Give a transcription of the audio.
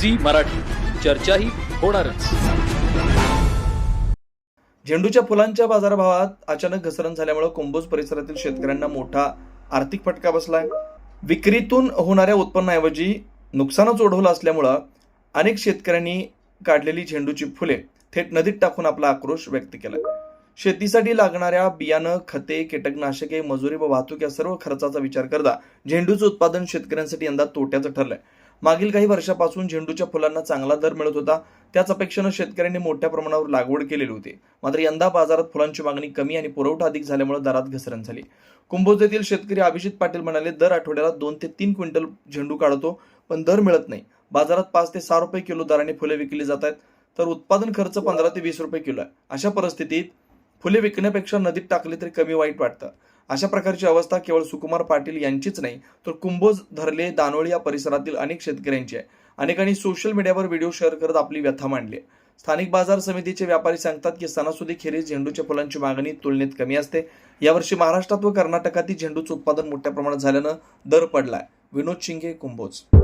Zee Marathi. चर्चाही होणारच. झेंडूच्या फुलांच्या बाजारभावात अचानक घसरण झाल्यामुळे कुंभोज परिसरातील शेतकऱ्यांना मोठा आर्थिक फटका बसलाय. विक्रीतून होणाऱ्या उत्पन्नाऐवजी नुकसानच ओढवलं असल्यामुळं अनेक शेतकऱ्यांनी काढलेली झेंडूची फुले थेट नदीत टाकून आपला आक्रोश व्यक्त केला शेतीसाठी लागणाऱ्या बियाणं खते कीटकनाशके मजुरी व वाहतूक या सर्व खर्चाचा विचार करता झेंडूचं उत्पादन शेतकऱ्यांसाठी यंदा तोट्याचं ठरलंय. मागील काही वर्षापासून झेंडूच्या फुलांना चांगला दर मिळत होता. त्याच अपेक्षेनं शेतकऱ्यांनी मोठ्या प्रमाणावर लागवड केलेली होती. मात्र यंदा बाजारात फुलांची मागणी कमी आणि पुरवठा अधिक झाल्यामुळे दरात घसरण झाली. कुंभोज येथील शेतकरी अभिजित पाटील म्हणाले दर आठवड्याला दोन ते तीन क्विंटल झेंडू काढतो पण दर मिळत नाही. बाजारात पाच ते सहा रुपये किलो दराने फुले विकली जात आहेत तर उत्पादन खर्च पंधरा ते वीस रुपये किलो आहे. अशा परिस्थितीत फुले विकण्यापेक्षा नदीत टाकले तरी कमी वाईट वाटतं. अशा प्रकारची अवस्था केवळ सुकुमार पाटील यांचीच नाही तर कुंभोज धरले दानोळी या परिसरातील अनेक शेतकऱ्यांची आहे. अनेकांनी सोशल मीडियावर व्हिडिओ शेअर करत आपली व्यथा मांडली आहे. स्थानिक बाजार समितीचे व्यापारी सांगतात की सणासुदीखेरीज झेंडूच्या फुलांची मागणी तुलनेत कमी असते. यावर्षी महाराष्ट्रात व कर्नाटकातील झेंडूचं उत्पादन मोठ्या प्रमाणात झाल्यानं दर पडलाय. विनोद शिंगे कुंभोज.